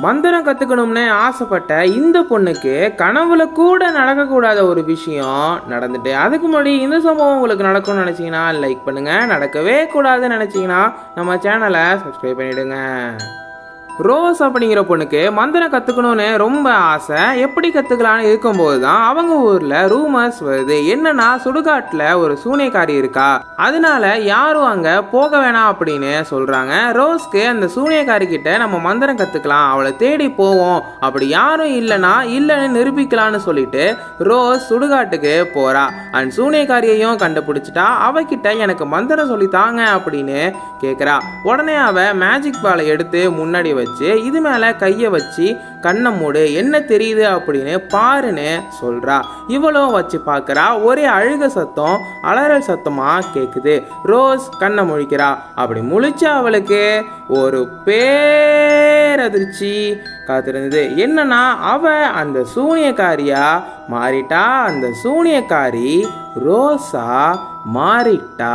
மந்திரம் கத்துக்கணும்னு ஆசைப்பட்ட இந்த பொண்ணுக்கு கனவுல கூட நடக்கக்கூடாத ஒரு விஷயம் நடந்துட்டு அதுக்கு முன்னாடி இந்த சம்பவம் உங்களுக்கு நடக்கும்னு நினைச்சீங்கன்னா லைக் பண்ணுங்க. நடக்கவே கூடாதுன்னு நினச்சிங்கன்னா நம்ம சேனலை சப்ஸ்கிரைப் பண்ணிவிடுங்க ரோஸ் அப்படிங்கிற பொண்ணுக்கு மந்திரம் கற்றுக்கணும்னு ரொம்ப ஆசை. எப்படி கற்றுக்கலான்னு இருக்கும்போது தான் அவங்க ஊரில் ரூமர்ஸ் வருது. என்னன்னா சுடுகாட்டில் ஒரு சூனியக்காரி இருக்கா. அதனால யாரும் அங்கே போக வேணாம் அப்படின்னு சொல்கிறாங்க ரோஸ்க்கு அந்த சூனியக்காரி கிட்ட நம்ம மந்திரம் கற்றுக்கலாம் அவளை தேடி போவோம். அப்படி யாரும் இல்லைன்னா இல்லைன்னு நிரூபிக்கலாம்னு சொல்லிட்டு ரோஸ் சுடுகாட்டுக்கு போகிறா அண்ட் சூனியக்காரியையும் கண்டுபிடிச்சிட்டா அவகிட்ட எனக்கு மந்திரம் சொல்லி தாங்க அப்படின்னு கேட்குறா உடனே அவ மேஜிக் பாலை எடுத்து முன்னாடி வச்சு இது மேலே கையை வச்சு கண்ணை மூடு என்ன தெரியுது அப்படின்னு பாருன்னு சொல்றா. இவளும் வச்சு பார்க்குறா ஒரே அழுக சத்தம் அலறல் சத்தமா கேட்குது ரோஸ் கண்ணை முழிக்கிறா. அப்படி முழிச்சா அவளுக்கு ஒரு பேரதிர்ச்சி காத்திருந்தது. என்னன்னா அவ அந்த சூனியக்காரியா மாறிட்டா? அந்த சூனியக்காரி ரோஸா மாறிட்டா?